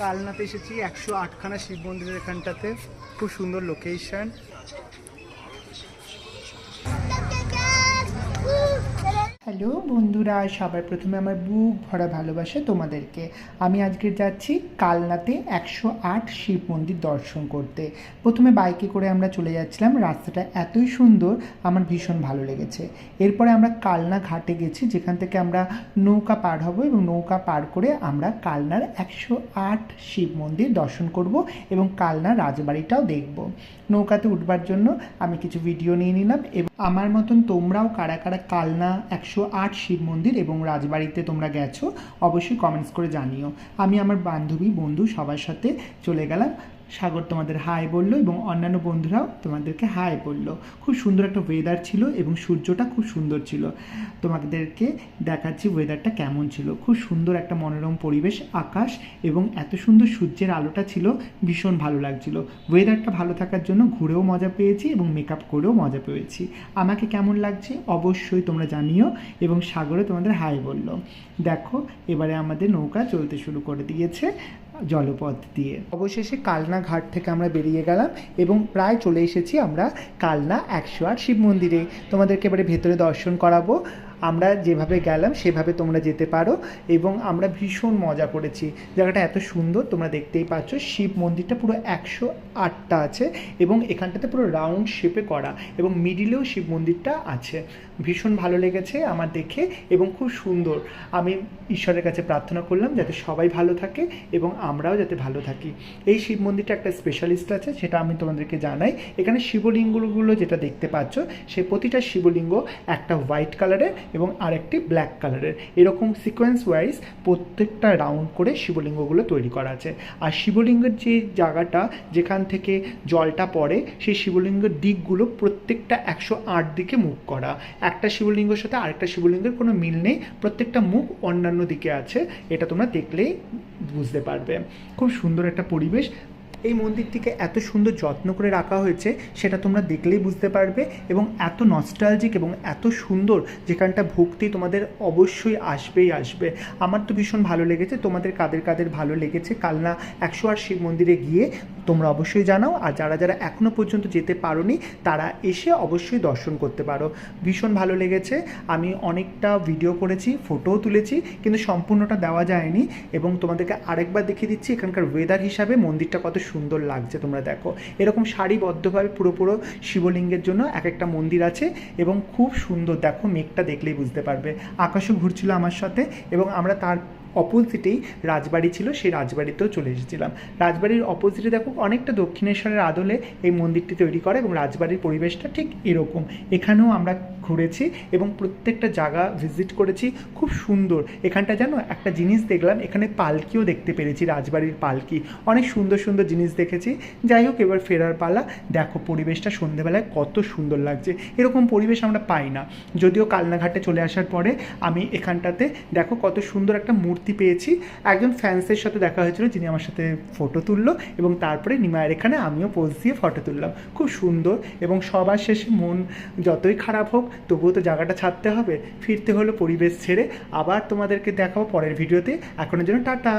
কালনাতে এসেছি একশো আটখানা শিব মন্দিরের এখানটাতে। খুব সুন্দর লোকেশন হ্যালো বন্ধুরা, সবার প্রথমে আমার বুক ভরা ভালোবাসা তোমাদেরকে। আমি আজকে যাচ্ছি কালনাতে একশো আট শিব মন্দির দর্শন করতে। প্রথমে বাইকে করে আমরা চলে যাচ্ছিলাম, রাস্তাটা এতই সুন্দর, আমার ভীষণ ভালো লেগেছে। এরপরে আমরা কালনা ঘাটে গেছি, যেখান থেকে আমরা নৌকা পার হব এবং নৌকা পার করে আমরা কালনার একশো আট শিব মন্দির দর্শন করব এবং কালনা রাজবাড়িটাও দেখব। নৌকাতে উঠবার জন্য আমি কিছু ভিডিও নিয়ে নিলাম এবং আমার মতন তোমরাও কারা কারা কালনা একশো আট শিব মন্দির এবং রাজবাড়িতে তোমরা গেছো, অবশ্যই কমেন্টস করে জানিও। আমি আমার বান্ধবী, বন্ধু সবার সাথে চলে গেলাম। সাগর তোমাদের হাই বলল এবং অন্যান্য বন্ধুরাও তোমাদেরকে হাই বলল। খুব সুন্দর একটা ওয়েদার ছিল এবং সূর্যটা খুব সুন্দর ছিল। তোমাদেরকে দেখাচ্ছি ওয়েদারটা কেমন ছিল। খুব সুন্দর একটা মনোরম পরিবেশ, আকাশ এবং এত সুন্দর সূর্যের আলোটা ছিল, ভীষণ ভালো লাগছিল। ওয়েদারটা ভালো থাকার জন্য ঘুরেও মজা পেয়েছি এবং মেকআপ করেও মজা পেয়েছি। আমাকে কেমন লাগছে অবশ্যই তোমরা জানিও এবং সাগরে তোমাদের হাই বলল। দেখো, এবারে আমাদের নৌকা চলতে শুরু করে দিয়েছে। জলপথ দিয়ে। অবশেষে কালনা ঘাট থেকে আমরা বেরিয়ে গেলাম এবং প্রায় চলে এসেছি আমরা কালনা একশো আট শিব মন্দিরে। তোমাদেরকে এবারে ভেতরে দর্শন করাবো। আমরা যেভাবে গেলাম, সেভাবে তোমরা যেতে পারো এবং আমরা ভীষণ মজা করেছি। জায়গাটা এত সুন্দর, তোমরা দেখতেই পাচ্ছ, শিব মন্দিরটা পুরো একশো আটটা আছে এবং এখানটাতে পুরো রাউন্ড শেপে করা এবং মিডিলেও শিব মন্দিরটা আছে। ভীষণ ভালো লেগেছে আমার দেখে এবং খুব সুন্দর। আমি ঈশ্বরের কাছে প্রার্থনা করলাম যাতে সবাই ভালো থাকে এবং আমরাও যাতে ভালো থাকি। এই শিব মন্দিরটা একটা স্পেশালিস্ট আছে, সেটা আমি তোমাদেরকে জানাই। এখানে শিবলিঙ্গগুলো যেটা দেখতে পাচ্ছ, সে প্রতিটা শিবলিঙ্গ একটা হোয়াইট কালারের এবং আরেকটি ব্ল্যাক কালারের এরকম সিকোয়েন্স ওয়াইজ প্রত্যেকটা রাউন্ড করে শিবলিঙ্গগুলো তৈরি করা আছে। আর শিবলিঙ্গের যে জায়গাটা যেখান থেকে জলটা পড়ে, সেই শিবলিঙ্গের দিকগুলো প্রত্যেকটা একশো আট দিকে মুখ করা। একটা শিবলিঙ্গের সাথে আরেকটা শিবলিঙ্গের কোনো মিল নেই। প্রত্যেকটা মুখ অন্যান্য দিকে আছে। এটা তোমরা দেখলেই বুঝতে পারবে। খুব সুন্দর একটা পরিবেশ। এই মন্দিরটিকে এত সুন্দর যত্ন করে রাখা হয়েছে, সেটা তোমরা দেখলেই বুঝতে পারবে এবং এত নস্টালজিক এবং এত সুন্দর যেখানটা ভক্তি তোমাদের অবশ্যই আসবেই আসবে। আমার তো ভীষণ ভালো লেগেছে, তোমাদের কাদের কাদের ভালো লেগেছে কালনা একশো আর শিব মন্দিরে গিয়ে তোমরা অবশ্যই জানাও, আর যারা যারা এখনও পর্যন্ত যেতে পারোনি, তারা এসে অবশ্যই দর্শন করতে পারো। ভীষণ ভালো লেগেছে। আমি অনেকটা ভিডিও করেছি ফটোও তুলেছি, কিন্তু সম্পূর্ণটা দেওয়া যায়নি এবং তোমাদেরকে আরেকবার দেখিয়ে দিচ্ছি, এখানকার ওয়েদার হিসাবে মন্দিরটা কত সুন্দর লাগছে, তোমরা দেখো। এরকম সারিবদ্ধভাবে পুরো পুরো শিবলিঙ্গের জন্য এক একটা মন্দির আছে এবং খুব সুন্দর, দেখো মেঘটা দেখলেই বুঝতে পারবে। আকাশও ঘুরছিল আমার সাথে এবং আমরা তার অপোজিটেই রাজবাড়ি ছিল, সেই রাজবাড়িতেও চলে এসেছিলাম। রাজবাড়ির অপোজিটে দেখো, অনেকটা দক্ষিণেশ্বরের আদলে এই মন্দিরটি তৈরি করে এবং রাজবাড়ির পরিবেশটা ঠিক এরকম। এখানেও আমরা ঘুরেছি এবং প্রত্যেকটা জায়গা ভিজিট করেছি, খুব সুন্দর। এখানটা জানো একটা জিনিস দেখলাম, এখানে পালকিও দেখতে পেরেছি, রাজবাড়ির পালকি। অনেক সুন্দর সুন্দর জিনিস দেখেছি। যাই হোক, এবার ফেরার পালা। দেখো, পরিবেশটা সন্ধেবেলায় কত সুন্দর লাগছে। এরকম পরিবেশ আমরা পাই না। যদিও কালনাঘাটে চলে আসার পরে আমি এখানটাতে, দেখো, কত সুন্দর একটা মূর্তি পেয়েছি। একজন ফ্যান্সের সাথে দেখা হয়েছিল, যিনি আমার সাথে ফটো তুললো এবং তারপরে নিমায়ের এখানে আমিও পোজ দিয়ে ফটো তুললাম। খুব সুন্দর এবং সবার শেষে মন যতই খারাপ হোক, তবুও তো জায়গাটা ছাড়তে হবে। ফিরতে হলো পরিবেশ ছেড়ে। আবার তোমাদেরকে দেখাবো পরের ভিডিওতে। এখনের জন্য টাটা!